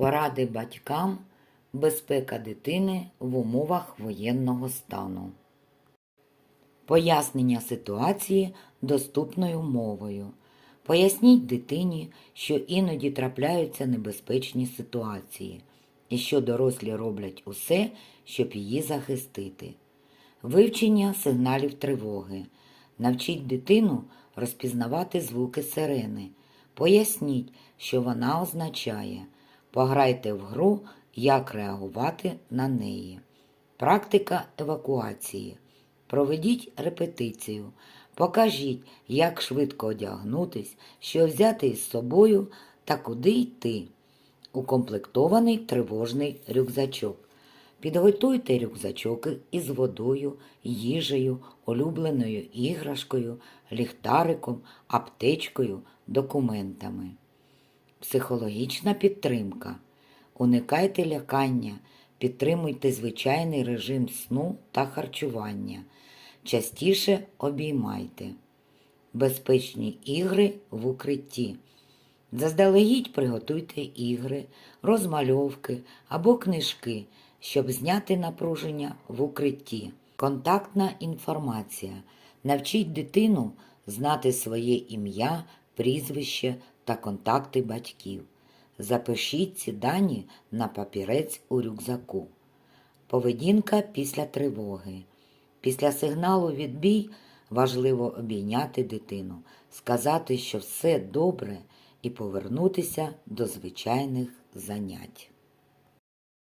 Поради батькам, безпека дитини в умовах воєнного стану. Пояснення ситуації доступною мовою. Поясніть дитині, що іноді трапляються небезпечні ситуації і що дорослі роблять усе, щоб її захистити. Вивчення сигналів тривоги. Навчіть дитину розпізнавати звуки сирени. Поясніть, що вона означає. Пограйте в гру, як реагувати на неї. Практика евакуації. Проведіть репетицію. Покажіть, як швидко одягнутись, що взяти із собою та куди йти. Укомплектований тривожний рюкзачок. Підготуйте рюкзачок із водою, їжею, улюбленою іграшкою, ліхтариком, аптечкою, документами. Психологічна підтримка. Уникайте лякання, підтримуйте звичайний режим сну та харчування. Частіше обіймайте. Безпечні ігри в укритті. Заздалегідь приготуйте ігри, розмальовки або книжки, щоб зняти напруження в укритті. Контактна інформація. Навчіть дитину знати своє ім'я, прізвище та контакти батьків. Запишіть ці дані на папірець у рюкзаку. Поведінка після тривоги. Після сигналу відбій важливо обійняти дитину, сказати, що все добре, і повернутися до звичайних занять.